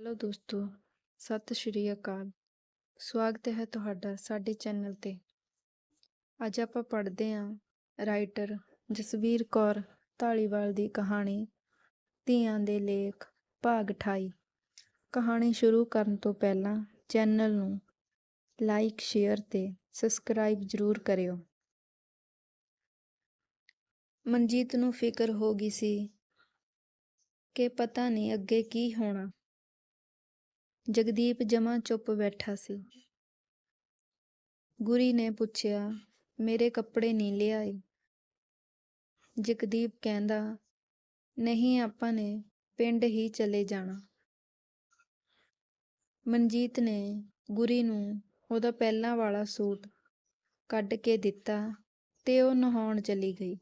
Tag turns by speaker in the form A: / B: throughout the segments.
A: Hello ਦੋਸਤੋ, ਸਤਿ ਸ਼੍ਰੀ ਅਕਾਲ। ਸਵਾਗਤ ਹੈ ਤੁਹਾਡਾ ਸਾਡੇ ਚੈਨਲ ਤੇ। ਅੱਜ ਆਪਾਂ ਪੜ੍ਹਦੇ ਹਾਂ ਰਾਈਟਰ ਜਸਵੀਰ ਕੌਰ ਢਾਲੀਵਾਲ ਦੀ ਕਹਾਣੀ ਧੀਆਂ ਦੇ ਲੇਖ ਭਾਗ 28 ਕਹਾਣੀ ਸ਼ੁਰੂ ਕਰਨ ਤੋਂ ਪਹਿਲਾਂ ਚੈਨਲ ਨੂੰ ਲਾਈਕ, ਸ਼ੇਅਰ ਤੇ ਸਬਸਕ੍ਰਾਈਬ ਜ਼ਰੂਰ ਕਰਿਓ। ਮਨਜੀਤ ਨੂੰ ਫਿਕਰ ਹੋ ਗਈ ਸੀ ਕਿ ਪਤਾ ਨਹੀਂ ਅੱਗੇ ਕੀ ਹੋਣਾ। ਜਗਦੀਪ ਜਮਾਂ ਚੁੱਪ ਬੈਠਾ ਸੀ। ਗੁਰੀ ਨੇ ਪੁੱਛਿਆ, ਮੇਰੇ ਕੱਪੜੇ ਨਹੀਂ ਲਿਆਏ? ਜਗਦੀਪ ਕਹਿੰਦਾ, ਨਹੀਂ, ਆਪਾਂ ਨੇ ਪਿੰਡ ਹੀ ਚਲੇ ਜਾਣਾ। ਮਨਜੀਤ ਨੇ ਗੁਰੀ ਨੂੰ ਉਹਦਾ ਪਹਿਲਾਂ ਵਾਲਾ ਸੂਟ ਕੱਢ ਕੇ ਦਿੱਤਾ ਤੇ ਉਹ ਨਹਾਉਣ ਚਲੀ ਗਈ।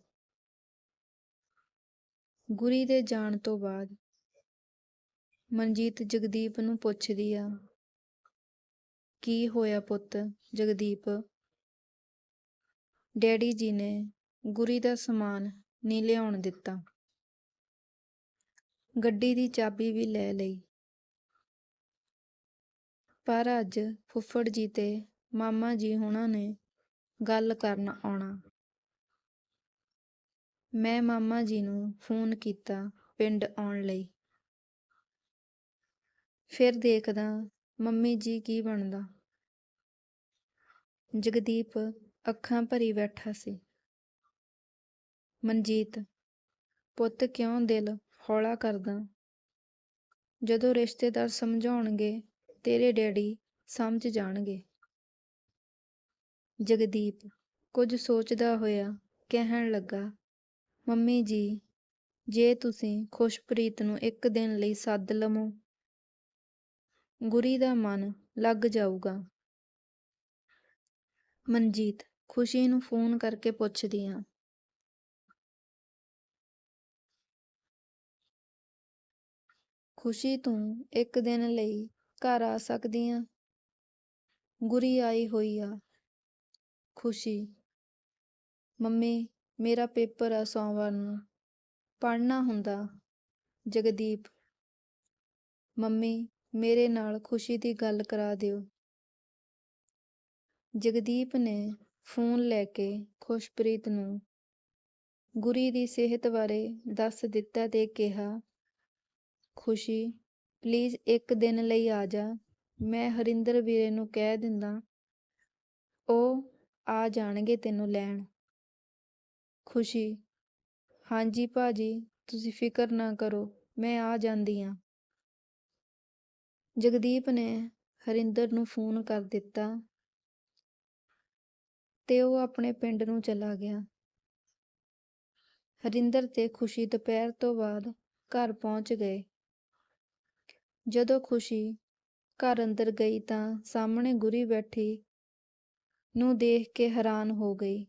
A: ਗੁਰੀ ਦੇ ਜਾਣ ਤੋਂ ਬਾਅਦ ਮਨਜੀਤ ਜਗਦੀਪ ਨੂੰ ਪੁੱਛਦੀ ਆ, ਕੀ ਹੋਇਆ ਪੁੱਤ, ਜਗਦੀਪ? ਡੈਡੀ ਜੀ ਨੇ ਗੁਰੀ ਦਾ ਸਮਾਨ ਨਹੀਂ ਲਿਆਉਣ ਦਿੱਤਾ। ਗੱਡੀ ਦੀ ਚਾਬੀ ਵੀ ਲੈ ਲਈ। ਪਰ ਅੱਜ ਫੁੱਫੜ ਜੀ ਤੇ ਮਾਮਾ ਜੀ ਹੁਣਾਂ ਨੇ ਗੱਲ ਕਰਨ ਆਉਣਾ। ਮੈਂ ਮਾਮਾ ਜੀ ਨੂੰ ਫੋਨ ਕੀਤਾ ਪਿੰਡ ਆਉਣ ਲਈ। ਫਿਰ ਦੇਖਦਾ, ਮੰਮੀ ਜੀ ਕੀ ਬਣਦਾ? ਜਗਦੀਪ ਅੱਖਾਂ ਭਰੀ ਬੈਠਾ ਸੀ। ਮਨਜੀਤ, ਪੁੱਤ ਕਿਉਂ ਦਿਲ ਹੌਲਾ ਕਰਦਾ? ਜਦੋਂ ਰਿਸ਼ਤੇਦਾਰ ਸਮਝਾਉਣਗੇ, ਤੇਰੇ ਡੈਡੀ ਸਮਝ ਜਾਣਗੇ। ਜਗਦੀਪ ਕੁਝ ਸੋਚਦਾ ਹੋਇਆ ਕਹਿਣ ਲੱਗਾ, ਮੰਮੀ ਜੀ, ਜੇ ਤੁਸੀਂ ਖੁਸ਼ਪ੍ਰੀਤ ਨੂੰ ਇੱਕ ਦਿਨ ਲਈ ਸੱਦ ਲਵੋ ਗੁਰੀ ਦਾ ਮਨ ਲੱਗ ਜਾਊਗਾ। ਮਨਜੀਤ, ਖੁਸ਼ੀ ਨੂੰ ਫੋਨ ਕਰਕੇ ਪੁੱਛਦੀ ਆ। ਖੁਸ਼ੀ, ਤੂੰ ਇੱਕ ਦਿਨ ਲਈ ਘਰ ਆ ਸਕਦੀ ਆ? ਗੁਰੀ ਆਈ ਹੋਈ ਆ। ਖੁਸ਼ੀ, ਮੰਮੀ, ਮੇਰਾ ਪੇਪਰ ਆ ਸੋਮਵਾਰ ਨੂੰ। ਪੜ੍ਹਨਾ ਹੁੰਦਾ। ਜਗਦੀਪ, ਮੰਮੀ ਮੇਰੇ ਨਾਲ ਖੁਸ਼ੀ ਦੀ ਗੱਲ ਕਰਾ ਦਿਓ। ਜਗਦੀਪ ਨੇ ਫੋਨ ਲੈ ਕੇ ਖੁਸ਼ਪ੍ਰੀਤ ਨੂੰ ਗੁਰੀ ਦੀ ਸਿਹਤ ਬਾਰੇ ਦੱਸ ਦਿੱਤਾ ਤੇ ਕਿਹਾ, ਖੁਸ਼ੀ, ਪਲੀਜ਼ ਇੱਕ ਦਿਨ ਲਈ ਆ ਜਾ। ਮੈਂ ਹਰਿੰਦਰ ਵੀਰੇ ਨੂੰ ਕਹਿ ਦਿੰਦਾ, ਉਹ ਆ ਜਾਣਗੇ ਤੈਨੂੰ ਲੈਣ। ਖੁਸ਼ੀ, ਹਾਂਜੀ ਭਾਜੀ, ਤੁਸੀਂ ਫਿਕਰ ਨਾ ਕਰੋ, ਮੈਂ ਆ ਜਾਂਦੀ ਆ। ਜਗਦੀਪ ਨੇ ਹਰਿੰਦਰ ਨੂੰ ਫੋਨ ਕਰ ਦਿੱਤਾ ਤੇ ਉਹ ਆਪਣੇ ਪਿੰਡ ਨੂੰ ਚਲਾ ਗਿਆ। ਹਰਿੰਦਰ ਤੇ ਖੁਸ਼ੀ ਦੁਪਹਿਰ ਤੋਂ ਬਾਅਦ ਘਰ ਪਹੁੰਚ ਗਏ। ਜਦੋਂ ਖੁਸ਼ੀ ਘਰ ਅੰਦਰ ਗਈ ਤਾਂ ਸਾਹਮਣੇ ਗੁਰੀ ਬੈਠੀ ਨੂੰ ਦੇਖ ਕੇ ਹੈਰਾਨ ਹੋ ਗਈ।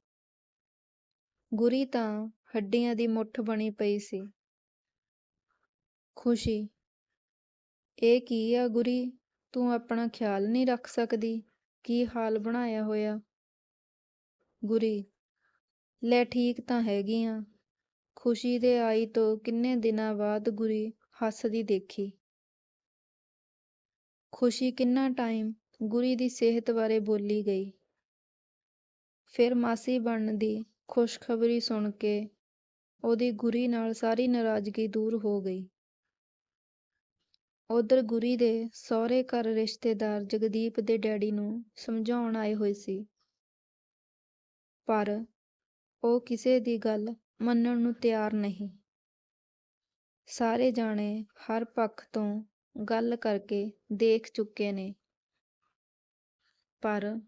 A: ਗੁਰੀ ਤਾਂ ਹੱਡੀਆਂ ਦੀ ਮੁੱਠ ਬਣੀ ਪਈ ਸੀ। ਖੁਸ਼ੀ ਇਹ ਕੀ ਆ ਗੁਰੀ? ਤੂੰ ਆਪਣਾ ਖਿਆਲ ਨਹੀਂ ਰੱਖ ਸਕਦੀ। ਕੀ ਹਾਲ ਬਣਾਇਆ ਹੋਇਆ? ਗੁਰੀ, ਲੈ ਠੀਕ ਤਾਂ ਹੈਗੀ ਆ। ਖੁਸ਼ੀ ਦੇ ਆਈ ਤੋਂ ਕਿੰਨੇ ਦਿਨਾਂ ਬਾਅਦ ਗੁਰੀ ਹੱਸਦੀ ਦੇਖੀ। ਖੁਸ਼ੀ ਕਿੰਨਾ ਟਾਈਮ ਗੁਰੀ ਦੀ ਸਿਹਤ ਬਾਰੇ ਬੋਲੀ ਗਈ। ਫਿਰ ਮਾਸੀ ਬਣਨ ਦੀ ਖੁਸ਼ਖਬਰੀ ਸੁਣ ਕੇ ਉਹਦੀ ਗੁਰੀ ਨਾਲ ਸਾਰੀ ਨਾਰਾਜ਼ਗੀ ਦੂਰ ਹੋ ਗਈ। ਉਧਰ ਗੁਰੀ ਦੇ ਸਹੁਰੇ ਘਰ ਰਿਸ਼ਤੇਦਾਰ ਜਗਦੀਪ ਦੇ ਡੈਡੀ ਨੂੰ ਸਮਝਾਉਣ ਆਏ ਹੋਏ ਸੀ। ਪਰ ਉਹ ਕਿਸੇ ਦੀ ਗੱਲ ਮੰਨਣ ਨੂੰ ਤਿਆਰ ਨਹੀਂ। ਸਾਰੇ ਜਾਣੇ ਹਰ ਪੱਖ ਤੋਂ ਗੱਲ ਕਰਕੇ ਦੇਖ ਚੁੱਕੇ ਨੇ। ਪਰ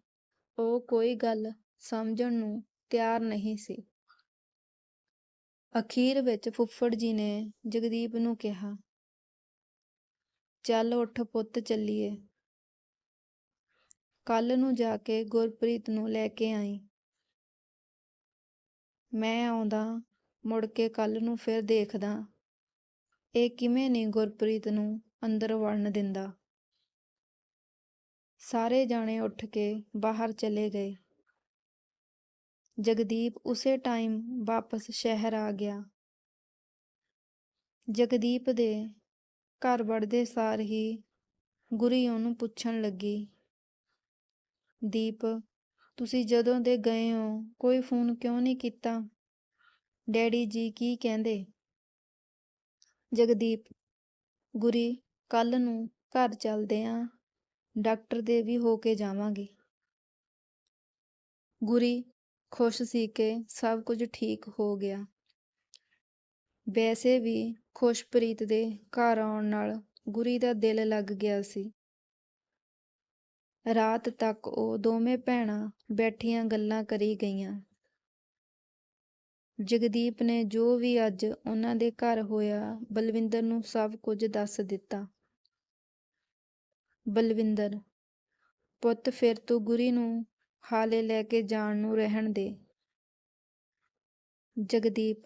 A: ਉਹ ਕੋਈ ਗੱਲ ਸਮਝਣ ਨੂੰ ਤਿਆਰ ਨਹੀਂ ਸੀ। ਅਖੀਰ ਵਿੱਚ ਫੁੱਫੜ ਜੀ ਨੇ ਜਗਦੀਪ ਨੂੰ ਕਿਹਾ ਚੱਲ ਉੱਠ ਪੁੱਤ ਚੱਲੀਏ। ਕੱਲ ਨੂੰ ਜਾ ਕੇ ਗੁਰਪ੍ਰੀਤ ਨੂੰ ਲੈ ਕੇ ਆਈ। ਮੈਂ ਆਉਂਦਾ, ਮੁੜ ਕੇ ਕੱਲ ਨੂੰ ਫਿਰ ਦੇਖਦਾ। ਇਹ ਕਿਵੇਂ ਨਹੀਂ ਗੁਰਪ੍ਰੀਤ ਨੂੰ ਅੰਦਰ ਵੜਨ ਦਿੰਦਾ। ਸਾਰੇ ਜਾਣੇ ਉੱਠ ਕੇ ਬਾਹਰ ਚਲੇ ਗਏ। ਜਗਦੀਪ ਉਸੇ ਟਾਈਮ ਵਾਪਸ ਸ਼ਹਿਰ ਆ ਗਿਆ। ਜਗਦੀਪ ਦੇ ਘਰ ਵੜਦੇ ਸਾਰ ਹੀ ਗੁਰੀ ਉਹਨੂੰ ਪੁੱਛਣ ਲੱਗੀ, ਦੀਪ, ਤੁਸੀਂ ਜਦੋਂ ਦੇ ਗਏ ਹੋ, ਕੋਈ ਫੋਨ ਕਿਉਂ ਨਹੀਂ ਕੀਤਾ? ਡੈਡੀ ਜੀ ਕੀ ਕਹਿੰਦੇ? ਜਗਦੀਪ, ਗੁਰੀ ਕੱਲ ਨੂੰ ਘਰ ਚੱਲਦੇ ਆਂ, ਡਾਕਟਰ ਦੇ ਵੀ ਹੋ ਕੇ ਜਾਵਾਂਗੇ। ਗੁਰੀ ਖੁਸ਼ ਸੀ ਕਿ ਸਭ ਕੁਝ ਠੀਕ ਹੋ ਗਿਆ। ਵੈਸੇ ਵੀ ਖੁਸ਼ਪ੍ਰੀਤ ਦੇ ਘਰ ਆਉਣ ਨਾਲ ਗੁਰੀ ਦਾ ਦਿਲ ਲੱਗ ਗਿਆ ਸੀ। ਰਾਤ ਤੱਕ ਉਹ ਦੋਵੇਂ ਭੈਣਾਂ ਬੈਠੀਆਂ ਗੱਲਾਂ ਕਰੀ ਗਈਆਂ। ਜਗਦੀਪ ਨੇ ਜੋ ਵੀ ਅੱਜ ਉਹਨਾਂ ਦੇ ਘਰ ਹੋਇਆ, ਬਲਵਿੰਦਰ ਨੂੰ ਸਭ ਕੁਝ ਦੱਸ ਦਿੱਤਾ। ਬਲਵਿੰਦਰ, ਪੁੱਤ ਫਿਰ ਤੂੰ ਗੁਰੀ ਨੂੰ ਹਾਲੇ ਲੈ ਕੇ ਜਾਣ ਨੂੰ ਰਹਿਣ ਦੇ। ਜਗਦੀਪ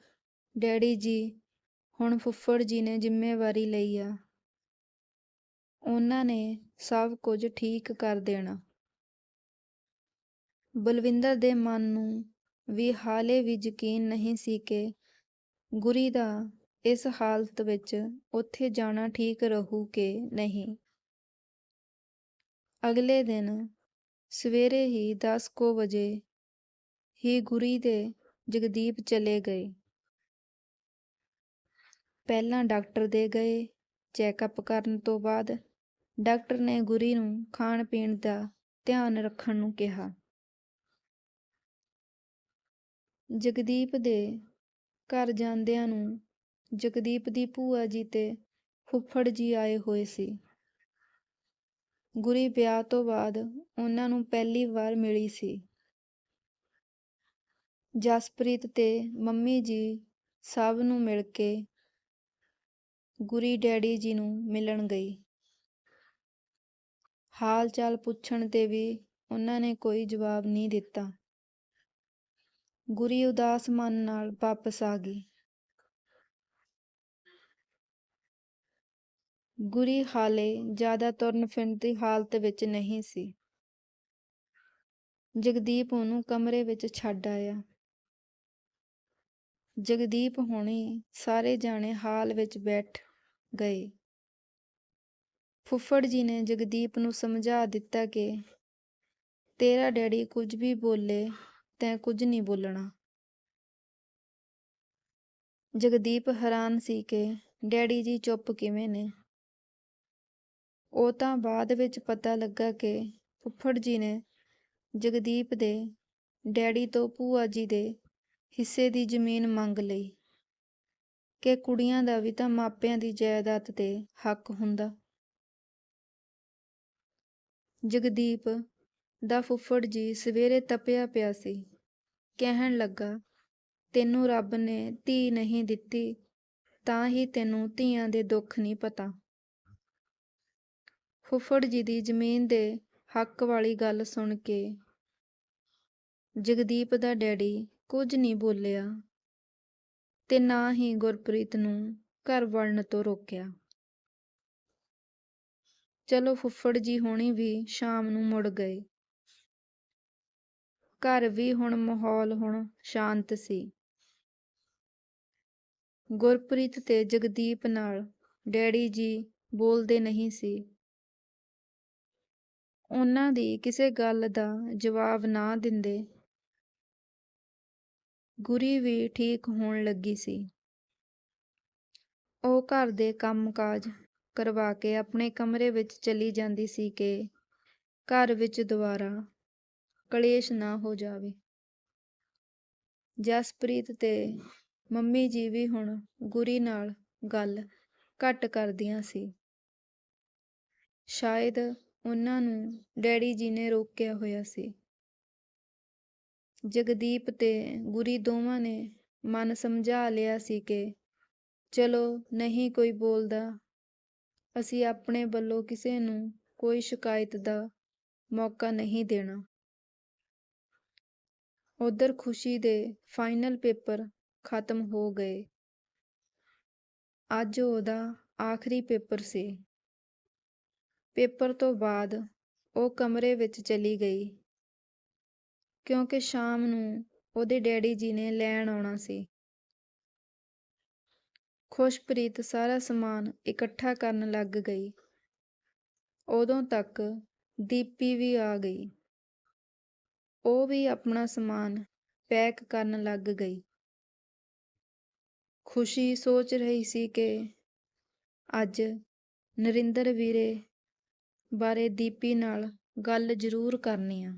A: ਡੈਡੀ ਜੀ, ਹੁਣ ਫੁੱਫੜ ਜੀ ਨੇ ਜ਼ਿੰਮੇਵਾਰੀ ਲਈ ਆ। ਉਹਨਾਂ ਨੇ ਸਭ ਕੁਝ ਠੀਕ ਕਰ ਦੇਣਾ। ਬਲਵਿੰਦਰ ਦੇ ਮਨ ਨੂੰ ਵੀ ਹਾਲੇ ਵੀ ਯਕੀਨ ਨਹੀਂ ਸੀ ਕਿ ਗੁਰੀ ਦਾ ਇਸ ਹਾਲਤ ਵਿੱਚ ਉੱਥੇ ਜਾਣਾ ਠੀਕ ਰਹੂ ਕਿ ਨਹੀਂ। ਅਗਲੇ ਦਿਨ ਸਵੇਰੇ ਹੀ 10 ਕੁ ਵਜੇ ਹੀ ਗੁਰੀ ਦੇ ਜਗਦੀਪ ਚਲੇ ਗਏ। ਪਹਿਲਾਂ ਡਾਕਟਰ ਦੇ ਗਏ ਚੈੱਕਅਪ ਕਰਨ ਤੋਂ ਬਾਅਦ ਡਾਕਟਰ ਨੇ ਗੁਰੀ ਨੂੰ ਖਾਣ ਪੀਣ ਦਾ ਧਿਆਨ ਰੱਖਣ ਨੂੰ ਕਿਹਾ। ਜਗਦੀਪ ਦੇ ਘਰ ਜਾਂਦਿਆਂ ਨੂੰ ਜਗਦੀਪ ਦੀ ਭੂਆ ਜੀ ਤੇ ਫੁੱਫੜ ਜੀ ਆਏ ਹੋਏ ਸੀ। ਗੁਰੀ ਵਿਆਹ ਤੋਂ ਬਾਅਦ ਉਹਨਾਂ ਨੂੰ ਪਹਿਲੀ ਵਾਰ ਮਿਲੀ ਸੀ। ਜਸਪ੍ਰੀਤ ਤੇ ਮੰਮੀ ਜੀ ਸਭ ਨੂੰ ਮਿਲ ਕੇ ਗੁਰੀ ਡੈਡੀ ਜੀ ਨੂੰ ਮਿਲਣ ਗਈ। ਹਾਲ ਚਾਲ ਪੁੱਛਣ ਤੇ ਵੀ ਉਹਨਾਂ ਨੇ ਕੋਈ ਜਵਾਬ ਨਹੀਂ ਦਿੱਤਾ। ਗੁਰੀ ਉਦਾਸ ਮਨ ਨਾਲ ਵਾਪਸ ਆ ਗਈ। ਗੁਰੀ ਹਾਲੇ ਜ਼ਿਆਦਾ ਤੁਰਨ ਫਿਰਨ ਦੀ ਹਾਲਤ ਵਿੱਚ ਨਹੀਂ ਸੀ। ਜਗਦੀਪ ਉਹਨੂੰ ਕਮਰੇ ਵਿੱਚ ਛੱਡ ਆਇਆ। ਜਗਦੀਪ ਹੁਣੀ ਸਾਰੇ ਜਾਣੇ ਹਾਲ ਵਿੱਚ ਬੈਠ ਗਏ। ਫੁੱਫੜ ਜੀ ਨੇ ਜਗਦੀਪ ਨੂੰ ਸਮਝਾ ਦਿੱਤਾ ਕਿ ਤੇਰਾ ਡੈਡੀ ਕੁਝ ਵੀ ਬੋਲੇ ਤੈਂ ਕੁਝ ਨਹੀਂ ਬੋਲਣਾ। ਜਗਦੀਪ ਹੈਰਾਨ ਸੀ ਕਿ ਡੈਡੀ ਜੀ ਚੁੱਪ ਕਿਵੇਂ ਨੇ। ਉਹ ਤਾਂ ਬਾਅਦ ਵਿੱਚ ਪਤਾ ਲੱਗਾ ਕਿ ਫੁੱਫੜ ਜੀ ਨੇ ਜਗਦੀਪ ਦੇ ਡੈਡੀ ਤੋਂ ਭੂਆ ਜੀ ਦੇ ਹਿੱਸੇ ਦੀ ਜ਼ਮੀਨ ਮੰਗ ਲਈ। ਕਿ ਕੁੜੀਆਂ ਦਾ ਵੀ ਤਾਂ ਮਾਪਿਆਂ ਦੀ ਜਾਇਦਾਦ ਤੇ ਹੱਕ ਹੁੰਦਾ। ਜਗਦੀਪ ਦਾ ਫੁੱਫੜ ਜੀ ਸਵੇਰੇ ਤਪਿਆ ਪਿਆ ਸੀ। ਕਹਿਣ ਲੱਗਾ, ਤੈਨੂੰ ਰੱਬ ਨੇ ਧੀ ਨਹੀਂ ਦਿੱਤੀ, ਤਾਂ ਹੀ ਤੈਨੂੰ ਧੀਆਂ ਦੇ ਦੁੱਖ ਨਹੀਂ ਪਤਾ। ਫੁੱਫੜ ਜੀ ਦੀ ਜ਼ਮੀਨ ਦੇ ਹੱਕ ਵਾਲੀ ਗੱਲ ਸੁਣ ਕੇ ਜਗਦੀਪ ਦਾ ਡੈਡੀ ਕੁਝ ਨਹੀਂ ਬੋਲਿਆ ਤੇ ਨਾ ਹੀ ਗੁਰਪ੍ਰੀਤ ਨੂੰ ਘਰ ਵੜਨ ਤੋਂ ਰੋਕਿਆ। ਚਲੋ ਫੁੱਫੜ ਜੀ ਹੋਣੀ ਵੀ ਸ਼ਾਮ ਨੂੰ ਮੁੜ ਗਏ। ਘਰ ਵੀ ਹੁਣ ਮਾਹੌਲ ਹੁਣ ਸ਼ਾਂਤ ਸੀ। ਗੁਰਪ੍ਰੀਤ ਤੇ ਜਗਦੀਪ ਨਾਲ ਡੈਡੀ ਜੀ ਬੋਲਦੇ ਨਹੀਂ ਸੀ। ਉਹਨਾਂ ਦੀ ਕਿਸੇ ਗੱਲ ਦਾ ਜਵਾਬ ਨਾ ਦਿੰਦੇ ਗੁਰੀ ਵੀ ਠੀਕ ਹੋਣ ਲੱਗੀ ਸੀ। ਉਹ ਘਰ ਦੇ ਕੰਮ-ਕਾਜ ਕਰਵਾ ਕੇ ਆਪਣੇ ਕਮਰੇ ਵਿੱਚ ਚਲੀ ਜਾਂਦੀ ਸੀ ਕਿ ਘਰ ਵਿੱਚ ਦੁਬਾਰਾ ਕਲੇਸ਼ ਨਾ ਹੋ ਜਾਵੇ। ਜਸਪ੍ਰੀਤ ਤੇ ਮੰਮੀ ਜੀ ਵੀ ਹੁਣ ਗੁਰੀ ਨਾਲ ਗੱਲ ਘੱਟ ਕਰਦੀਆਂ ਸੀ। ਸ਼ਾਇਦ ਉਹਨਾਂ ਨੂੰ ਡੈਡੀ ਜੀ ਨੇ ਰੋਕਿਆ ਹੋਇਆ ਸੀ। ਜਗਦੀਪ ਤੇ ਗੁਰੀ ਦੋਵਾਂ ਨੇ ਮਨ ਸਮਝਾ ਲਿਆ ਸੀ ਕਿ ਚਲੋ, ਨਹੀਂ ਕੋਈ ਬੋਲਦਾ। ਅਸੀਂ ਆਪਣੇ ਵੱਲੋਂ ਕਿਸੇ ਨੂੰ ਕੋਈ ਸ਼ਿਕਾਇਤ ਦਾ ਮੌਕਾ ਨਹੀਂ ਦੇਣਾ। ਉਧਰ ਖੁਸ਼ੀ ਦੇ ਫਾਈਨਲ ਪੇਪਰ ਖਤਮ ਹੋ ਗਏ। ਅੱਜ ਉਹਦਾ ਆਖਰੀ ਪੇਪਰ ਸੀ। ਪੇਪਰ ਤੋਂ ਬਾਅਦ ਉਹ ਕਮਰੇ ਵਿੱਚ ਚਲੀ ਗਈ। ਕਿਉਂਕਿ ਸ਼ਾਮ ਨੂੰ ਉਹਦੇ ਡੈਡੀ ਜੀ ਨੇ ਲੈਣ ਆਉਣਾ ਸੀ। ਖੁਸ਼ਪ੍ਰੀਤ ਸਾਰਾ ਸਮਾਨ ਇਕੱਠਾ ਕਰਨ ਲੱਗ ਗਈ। ਉਦੋਂ ਤੱਕ ਦੀਪੀ ਵੀ ਆ ਗਈ। ਉਹ ਵੀ ਆਪਣਾ ਸਮਾਨ ਪੈਕ ਕਰਨ ਲੱਗ ਗਈ। ਖੁਸ਼ੀ ਸੋਚ ਰਹੀ ਸੀ ਕਿ ਅੱਜ ਨਰਿੰਦਰ ਵੀਰੇ ਬਾਰੇ ਦੀਪੀ ਨਾਲ ਗੱਲ ਜ਼ਰੂਰ ਕਰਨੀ ਆ।